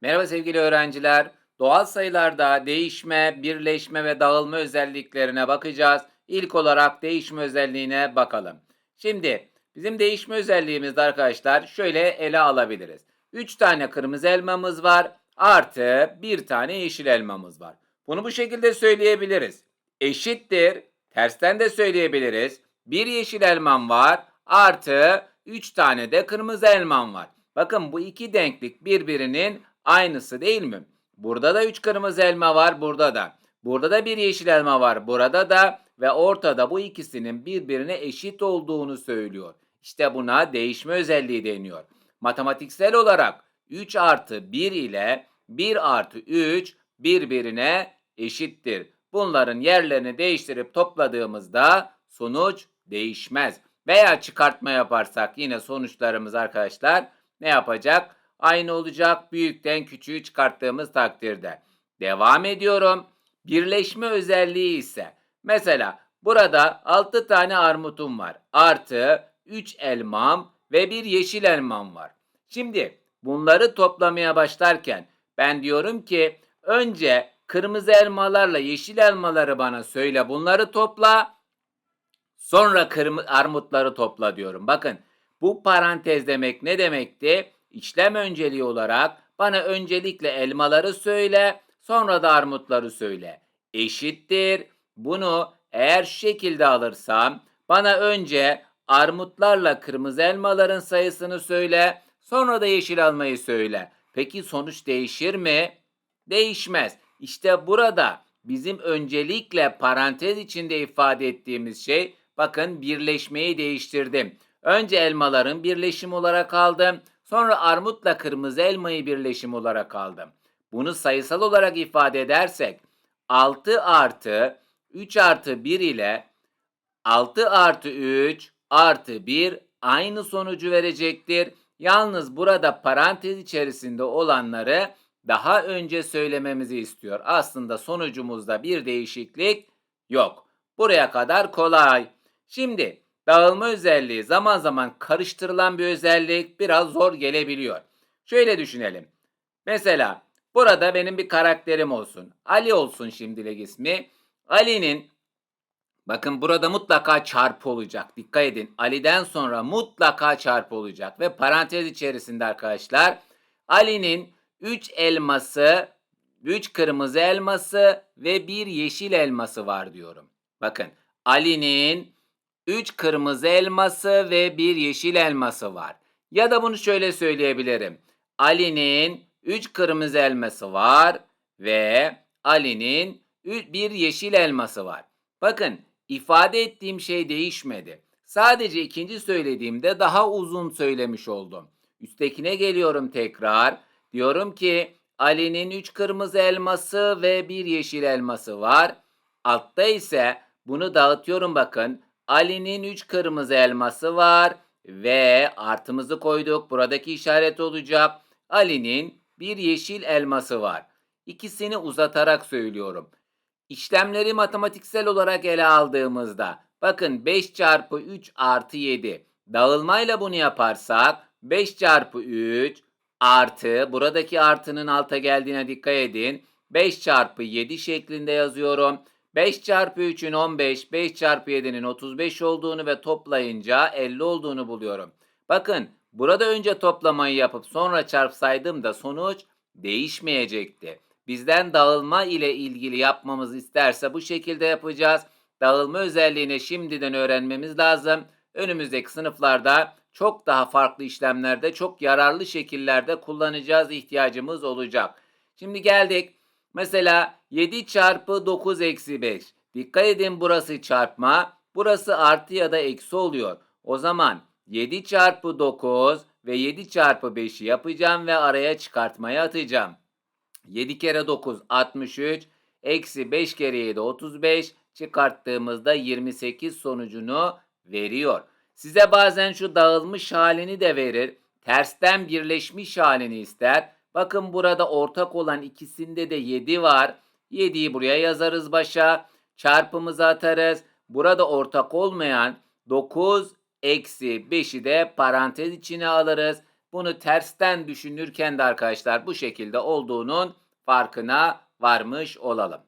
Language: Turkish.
Merhaba sevgili öğrenciler. Doğal sayılarda değişme, birleşme ve dağılma özelliklerine bakacağız. İlk olarak değişme özelliğine bakalım. Şimdi bizim değişme özelliğimizde arkadaşlar şöyle ele alabiliriz. 3 tane kırmızı elmamız var artı bir tane yeşil elmamız var. Bunu bu şekilde söyleyebiliriz. Eşittir. Tersten de söyleyebiliriz. Bir yeşil elmam var artı 3 tane de kırmızı elmam var. Bakın bu iki denklik birbirinin aynısı değil mi? Burada da 3 kırmızı elma var, burada da. Burada da bir yeşil elma var, burada da ve ortada bu ikisinin birbirine eşit olduğunu söylüyor. İşte buna değişme özelliği deniyor. Matematiksel olarak 3 artı 1 ile 1 artı 3 birbirine eşittir. Bunların yerlerini değiştirip topladığımızda sonuç değişmez. Veya çıkartma yaparsak yine sonuçlarımız arkadaşlar ne yapacak? Aynı olacak büyükten küçüğü çıkarttığımız takdirde. Devam ediyorum. Birleşme özelliği ise mesela burada 6 tane armutum var. Artı 3 elmam ve bir yeşil elmam var. Şimdi bunları toplamaya başlarken ben diyorum ki önce kırmızı elmalarla yeşil elmaları bana söyle bunları topla. Sonra kırmızı armutları topla diyorum. Bakın bu parantez demek ne demekti? İşlem önceliği olarak bana öncelikle elmaları söyle, sonra da armutları söyle. Eşittir. Bunu eğer şu şekilde alırsam bana önce armutlarla kırmızı elmaların sayısını söyle, sonra da yeşil elmayı söyle. Peki sonuç değişir mi? Değişmez. İşte burada bizim öncelikle parantez içinde ifade ettiğimiz şey bakın birleşmeyi değiştirdim. Önce elmaların birleşimi olarak aldım. Sonra armutla kırmızı elmayı birleşim olarak aldım. Bunu sayısal olarak ifade edersek 6 artı 3 artı 1 ile 6 artı 3 artı 1 aynı sonucu verecektir. Yalnız burada parantez içerisinde olanları daha önce söylememizi istiyor. Aslında sonucumuzda bir değişiklik yok. Buraya kadar kolay. Şimdi dağılma özelliği zaman zaman karıştırılan bir özellik biraz zor gelebiliyor. Şöyle düşünelim. Mesela burada benim bir karakterim olsun. Ali olsun şimdilik ismi. Ali'nin bakın burada mutlaka çarpı olacak. Dikkat edin. Ali'den sonra mutlaka çarpı olacak. Ve parantez içerisinde arkadaşlar Ali'nin 3 elması, 3 kırmızı elması ve bir yeşil elması var diyorum. Bakın Ali'nin 3 kırmızı elması ve bir yeşil elması var. Ya da bunu şöyle söyleyebilirim. Ali'nin 3 kırmızı elması var ve Ali'nin bir yeşil elması var. Bakın ifade ettiğim şey değişmedi. Sadece ikinci söylediğimde daha uzun söylemiş oldum. Üsttekine geliyorum tekrar. Diyorum ki Ali'nin 3 kırmızı elması ve bir yeşil elması var. Altta ise bunu dağıtıyorum bakın. Ali'nin 3 kırmızı elması var ve artımızı koyduk. Buradaki işaret olacak. Ali'nin bir yeşil elması var. İkisini uzatarak söylüyorum. İşlemleri matematiksel olarak ele aldığımızda bakın 5 çarpı 3 artı 7 dağılmayla bunu yaparsak 5 çarpı 3 artı buradaki artının alta geldiğine dikkat edin. 5 çarpı 7 şeklinde yazıyorum. 5 çarpı 3'ün 15, 5 çarpı 7'nin 35 olduğunu ve toplayınca 50 olduğunu buluyorum. Bakın burada önce toplamayı yapıp sonra çarpsaydım da sonuç değişmeyecekti. Bizden dağılma ile ilgili yapmamızı isterse bu şekilde yapacağız. Dağılma özelliğini şimdiden öğrenmemiz lazım. Önümüzdeki sınıflarda çok daha farklı işlemlerde, çok yararlı şekillerde kullanacağız ihtiyacımız olacak. Şimdi geldik. Mesela 7 çarpı 9 eksi 5. Dikkat edin burası çarpma. Burası artı ya da eksi oluyor. O zaman 7 çarpı 9 ve 7 çarpı 5'i yapacağım ve araya çıkartmayı atacağım. 7 kere 9 63. Eksi 5 kere 7 35. Çıkarttığımızda 28 sonucunu veriyor. Size bazen şu dağılmış halini de verir. Tersten birleşmiş halini ister. Bakın burada ortak olan ikisinde de 7 var. 7'yi buraya yazarız başa. Çarpımızı atarız. Burada ortak olmayan 9 eksi 5'i de parantez içine alırız. bunu tersten düşünürken de arkadaşlar bu şekilde olduğunun farkına varmış olalım.